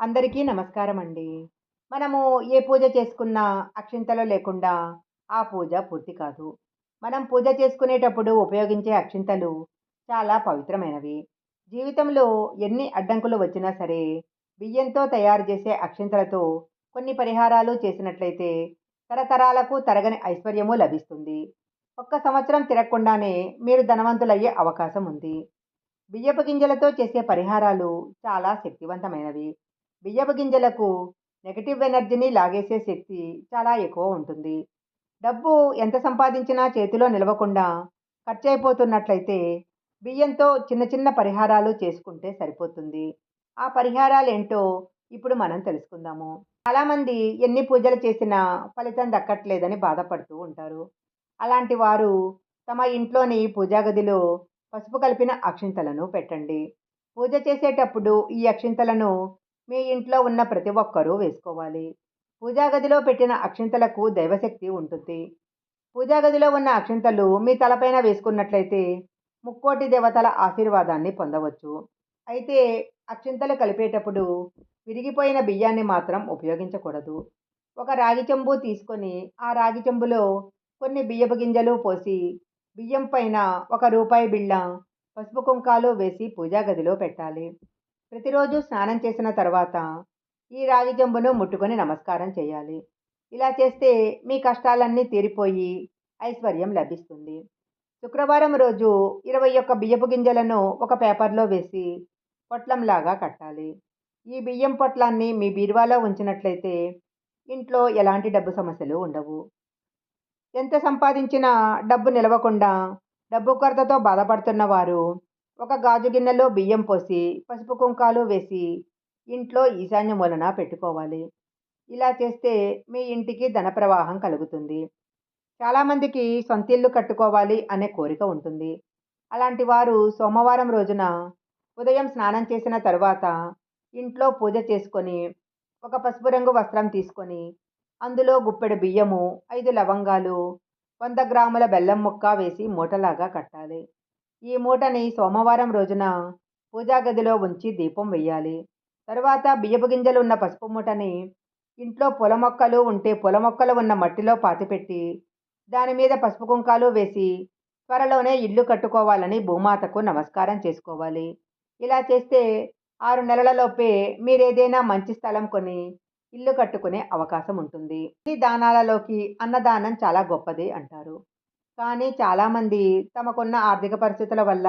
అందరికీ నమస్కారం అండి. మనము ఏ పూజ చేసుకున్నా అక్షింతలు లేకుండా ఆ పూజ పూర్తి కాదు. మనం పూజ చేసుకునేటప్పుడు ఉపయోగించే అక్షింతలు చాలా పవిత్రమైనవి. జీవితంలో ఎన్ని అడ్డంకులు వచ్చినా సరే, బియ్యంతో తయారు చేసే అక్షింతలతో కొన్ని పరిహారాలు చేసినట్లయితే తరతరాలకు తరగని ఐశ్వర్యము లభిస్తుంది. ఒక్క సంవత్సరం తిరగకుండానే మీరు ధనవంతులయ్యే అవకాశం ఉంది. బియ్యపు గింజలతో చేసే పరిహారాలు చాలా శక్తివంతమైనవి. బియ్యపు గింజలకు నెగటివ్ ఎనర్జీని లాగేసే శక్తి చాలా ఎక్కువ ఉంటుంది. డబ్బు ఎంత సంపాదించినా చేతిలో నిలవకుండా ఖర్చయిపోతున్నట్లయితే బియ్యంతో చిన్న చిన్న పరిహారాలు చేసుకుంటే సరిపోతుంది. ఆ పరిహారాలు ఏంటో ఇప్పుడు మనం తెలుసుకుందాము. చాలామంది ఎన్ని పూజలు చేసినా ఫలితం దక్కట్లేదని బాధపడుతూ ఉంటారు. అలాంటి వారు తమ ఇంట్లోని పూజా గదిలో పసుపు కలిపిన అక్షింతలను పెట్టండి. పూజ చేసేటప్పుడు ఈ అక్షింతలను మీ ఇంట్లో ఉన్న ప్రతి ఒక్కరూ వేసుకోవాలి. పూజా గదిలో పెట్టిన అక్షింతలకు దైవశక్తి ఉంటుంది. పూజా గదిలో ఉన్న అక్షింతలు మీ తలపైన వేసుకున్నట్లయితే ముక్కోటి దేవతల ఆశీర్వాదాన్ని పొందవచ్చు. అయితే అక్షింతలు కలిపేటప్పుడు విరిగిపోయిన బియ్యాన్ని మాత్రం ఉపయోగించకూడదు. ఒక రాగి చెంబు తీసుకొని ఆ రాగి చెంబులో కొన్ని బియ్యపు గింజలు పోసి బియ్యం పైన ఒక రూపాయి బిళ్ళ, పసుపు కుంకాలు వేసి పూజా గదిలో పెట్టాలి. ప్రతిరోజు స్నానం చేసిన తర్వాత ఈ రాగి జంబును ముట్టుకొని నమస్కారం చేయాలి. ఇలా చేస్తే మీ కష్టాలన్నీ తీరిపోయి ఐశ్వర్యం లభిస్తుంది. శుక్రవారం రోజు ఇరవై ఒక్క బియ్యపు గింజలను ఒక పేపర్లో వేసి పొట్లంలాగా కట్టాలి. ఈ బియ్యం పొట్లాన్ని మీ బీరువాలో ఉంచినట్లయితే ఇంట్లో ఎలాంటి డబ్బు సమస్యలు ఉండవు. ఎంత సంపాదించినా డబ్బు నిలవకుండా డబ్బు కొరతతో బాధపడుతున్న వారు ఒక గాజు గిన్నెలో బియ్యం పోసి పసుపు కుంకాలు వేసి ఇంట్లో ఈశాన్య మూలన పెట్టుకోవాలి. ఇలా చేస్తే మీ ఇంటికి ధన ప్రవాహం కలుగుతుంది. చాలామందికి సొంతిల్లు కట్టుకోవాలి అనే కోరిక ఉంటుంది. అలాంటి వారు సోమవారం రోజున ఉదయం స్నానం చేసిన తర్వాత ఇంట్లో పూజ చేసుకొని ఒక పసుపు రంగు వస్త్రం తీసుకొని అందులో గుప్పెడు బియ్యము, ఐదు లవంగాలు, వంద గ్రాముల బెల్లం ముక్క వేసి మూటలాగా కట్టాలి. ఈ మూటని సోమవారం రోజున పూజా గదిలో ఉంచి దీపం వెయ్యాలి. తరువాత బియ్యపు గింజలు ఉన్న పసుపు మూటని ఇంట్లో పొల మొక్కలు ఉంటే పొల మొక్కలు ఉన్న మట్టిలో పాతిపెట్టి దాని మీద పసుపు కుంకాలు వేసి త్వరలోనే ఇల్లు కట్టుకోవాలని భూమాతకు నమస్కారం చేసుకోవాలి. ఇలా చేస్తే ఆరు నెలలలోపే మీరేదైనా మంచి స్థలం కొని ఇల్లు కట్టుకునే అవకాశం ఉంటుంది. ఈ దానాలలోకి అన్నదానం చాలా గొప్పది అంటారు. కానీ చాలామంది తమకున్న ఆర్థిక పరిస్థితుల వల్ల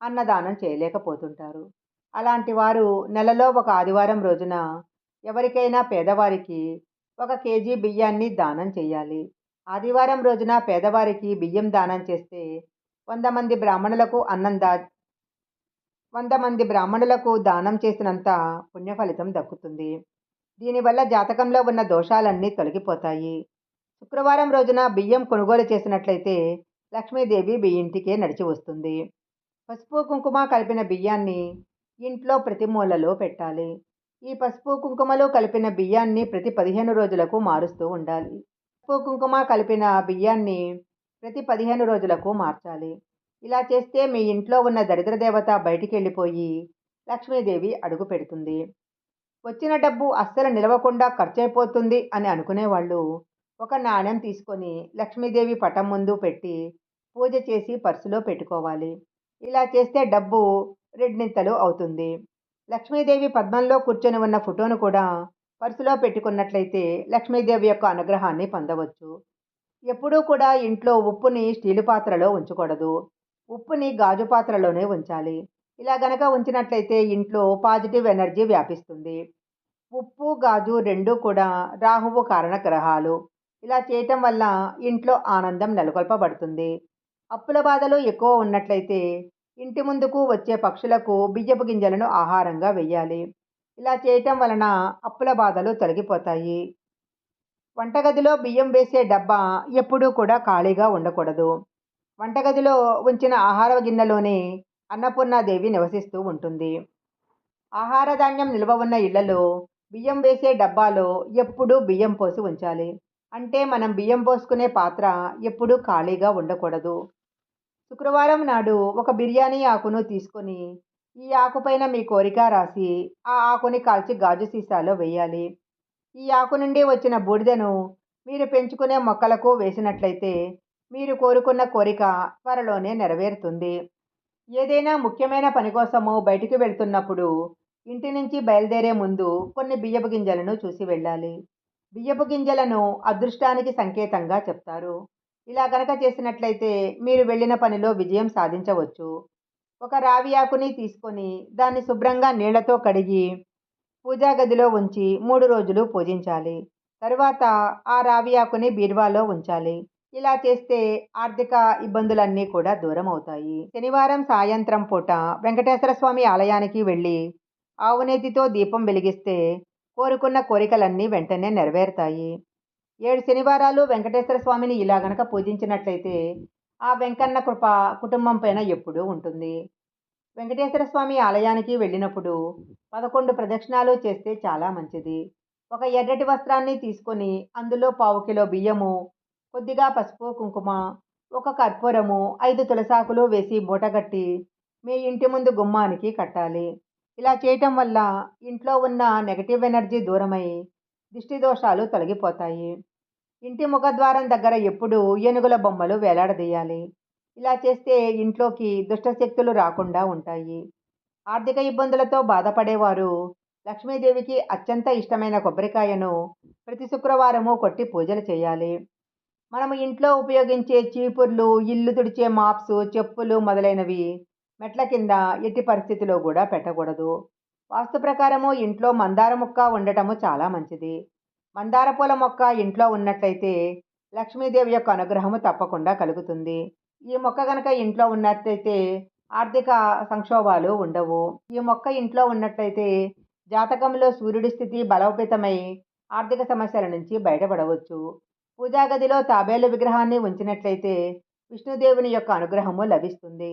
అన్నదానం చేయలేకపోతుంటారు. అలాంటి వారు నెలలో ఒక ఆదివారం రోజున ఎవరికైనా పేదవారికి ఒక కేజీ బియ్యాన్ని దానం చేయాలి. ఆదివారం రోజున పేదవారికి బియ్యం దానం చేస్తే వంద మంది బ్రాహ్మణులకు అన్నం దా వంద మంది బ్రాహ్మణులకు దానం చేసినంత పుణ్య ఫలితం దక్కుతుంది. దీనివల్ల జాతకంలో ఉన్న దోషాలన్నీ తొలగిపోతాయి. శుక్రవారం రోజున బియ్యం కొనుగోలు చేసినట్లయితే లక్ష్మీదేవి మీ ఇంటికే నడిచి వస్తుంది. పసుపు కుంకుమ కలిపిన బియ్యాన్ని ఇంట్లో ప్రతి మూలలో పెట్టాలి. ఈ పసుపు కుంకుమలో కలిపిన బియ్యాన్ని ప్రతి పదిహేను రోజులకు మారుస్తూ ఉండాలి. పసుపు కుంకుమ కలిపిన బియ్యాన్ని ప్రతి పదిహేను రోజులకు మార్చాలి. ఇలా చేస్తే మీ ఇంట్లో ఉన్న దరిద్ర దేవత బయటికి వెళ్ళిపోయి లక్ష్మీదేవి అడుగు పెడుతుంది. వచ్చిన డబ్బు అస్సలు నిలవకుండా ఖర్చయిపోతుంది అని అనుకునేవాళ్ళు ఒక నాణెం తీసుకొని లక్ష్మీదేవి పటం ముందు పెట్టి పూజ చేసి పర్సులో పెట్టుకోవాలి. ఇలా చేస్తే డబ్బు రెండింతలు అవుతుంది. లక్ష్మీదేవి పద్మంలో కూర్చొని ఉన్న ఫోటోను కూడా పర్సులో పెట్టుకున్నట్లయితే లక్ష్మీదేవి యొక్క అనుగ్రహాన్ని పొందవచ్చు. ఎప్పుడూ కూడా ఇంట్లో ఉప్పుని స్టీలు పాత్రలో ఉంచకూడదు. ఉప్పుని గాజు పాత్రలోనే ఉంచాలి. ఇలా గనక ఉంచినట్లయితే ఇంట్లో పాజిటివ్ ఎనర్జీ వ్యాపిస్తుంది. ఉప్పు, గాజు రెండూ కూడా రాహువు కారణ గ్రహాలు. ఇలా చేయటం వల్ల ఇంట్లో ఆనందం నెలకొల్పబడుతుంది. అప్పుల బాధలు ఎక్కువ ఉన్నట్లయితే ఇంటి ముందుకు వచ్చే పక్షులకు బియ్యపు గింజలను ఆహారంగా వెయ్యాలి. ఇలా చేయటం వలన అప్పుల బాధలు తొలగిపోతాయి. వంటగదిలో బియ్యం వేసే డబ్బా ఎప్పుడూ కూడా ఖాళీగా ఉండకూడదు. వంటగదిలో ఉంచిన ఆహార గిన్నెలోనే అన్నపూర్ణాదేవి నివసిస్తూ ఉంటుంది. ఆహార ధాన్యం నిల్వ ఉన్న ఇళ్ళలో బియ్యం వేసే డబ్బాలో ఎప్పుడూ బియ్యం పోసి ఉంచాలి. అంటే మనం బియ్యం పోసుకునే పాత్ర ఎప్పుడూ ఖాళీగా ఉండకూడదు. శుక్రవారం నాడు ఒక బిర్యానీ ఆకును తీసుకొని ఈ ఆకుపైన మీ కోరిక రాసి ఆ ఆకుని కాల్చి గాజు సీసాలో వేయాలి. ఈ ఆకు నుండి వచ్చిన బూడిదను మీరు పెంచుకునే మొక్కలకు వేసినట్లయితే మీరు కోరుకున్న కోరిక త్వరలోనే నెరవేరుతుంది. ఏదైనా ముఖ్యమైన పని కోసము బయటికి వెళ్తున్నప్పుడు ఇంటి నుంచి బయలుదేరే ముందు కొన్ని బియ్యపు గింజలను చూసి వెళ్ళాలి. బియ్యపు గింజలను అదృష్టానికి సంకేతంగా చెప్తారు. ఇలా కనుక చేసినట్లయితే మీరు వెళ్ళిన పనిలో విజయం సాధించవచ్చు. ఒక రావి ఆకుని తీసుకొని దాన్ని శుభ్రంగా నీళ్ళతో కడిగి పూజా గదిలో ఉంచి మూడు రోజులు పూజించాలి. తరువాత ఆ రావి ఆకుని బీరువాలో ఉంచాలి. ఇలా చేస్తే ఆర్థిక ఇబ్బందులన్నీ కూడా దూరం అవుతాయి. శనివారం సాయంత్రం పూట వెంకటేశ్వర స్వామి ఆలయానికి వెళ్ళి ఆవునేతితో దీపం వెలిగిస్తే కోరుకున్న కోరికలన్నీ వెంటనే నెరవేరుతాయి. ఏడు శనివారాలు వెంకటేశ్వర స్వామిని ఇలా గనక పూజించినట్లయితే ఆ వెంకన్న కృప కుటుంబం పైన ఎప్పుడూ ఉంటుంది. వెంకటేశ్వర స్వామి ఆలయానికి వెళ్ళినప్పుడు పదకొండు ప్రదక్షిణాలు చేస్తే చాలా మంచిది. ఒక ఎర్రటి వస్త్రాన్ని తీసుకొని అందులో పావు కిలో బియ్యము కొద్దిగా పసుపు కుంకుమ ఒక కర్పూరము ఐదు తులసాకులు వేసి మూటగట్టి మీ ఇంటి ముందు గుమ్మానికి కట్టాలి. ఇలా చేయటం వల్ల ఇంట్లో ఉన్న నెగటివ్ ఎనర్జీ దూరమై దిష్టి దోషాలు తొలగిపోతాయి. ఇంటి ముఖద్వారం దగ్గర ఎప్పుడూ ఏనుగుల బొమ్మలు వేలాడదీయాలి. ఇలా చేస్తే ఇంట్లోకి దుష్టశక్తులు రాకుండా ఉంటాయి. ఆర్థిక ఇబ్బందులతో బాధపడేవారు లక్ష్మీదేవికి అత్యంత ఇష్టమైన కొబ్బరికాయను ప్రతి శుక్రవారము కొట్టి పూజలు చేయాలి. మనము ఇంట్లో ఉపయోగించే చీపుర్లు ఇల్లు తుడిచే మాప్స్ చెప్పులు మొదలైనవి మెట్ల కింద ఎట్టి పరిస్థితిలో కూడా పెట్టకూడదు. వాస్తు ప్రకారము ఇంట్లో మందార మొక్క ఉండటము చాలా మంచిది. మందార పూల మొక్క ఇంట్లో ఉన్నట్లయితే లక్ష్మీదేవి యొక్క అనుగ్రహము తప్పకుండా కలుగుతుంది. ఈ మొక్క కనుక ఇంట్లో ఉన్నట్లయితే ఆర్థిక సంక్షోభాలు ఉండవు. ఈ మొక్క ఇంట్లో ఉన్నట్లయితే జాతకంలో సూర్యుడి స్థితి బలోపేతమై ఆర్థిక సమస్యల నుంచి బయటపడవచ్చు. పూజాగదిలో తాబేలు విగ్రహాన్ని ఉంచినట్లయితే విష్ణుదేవుని యొక్క అనుగ్రహము లభిస్తుంది.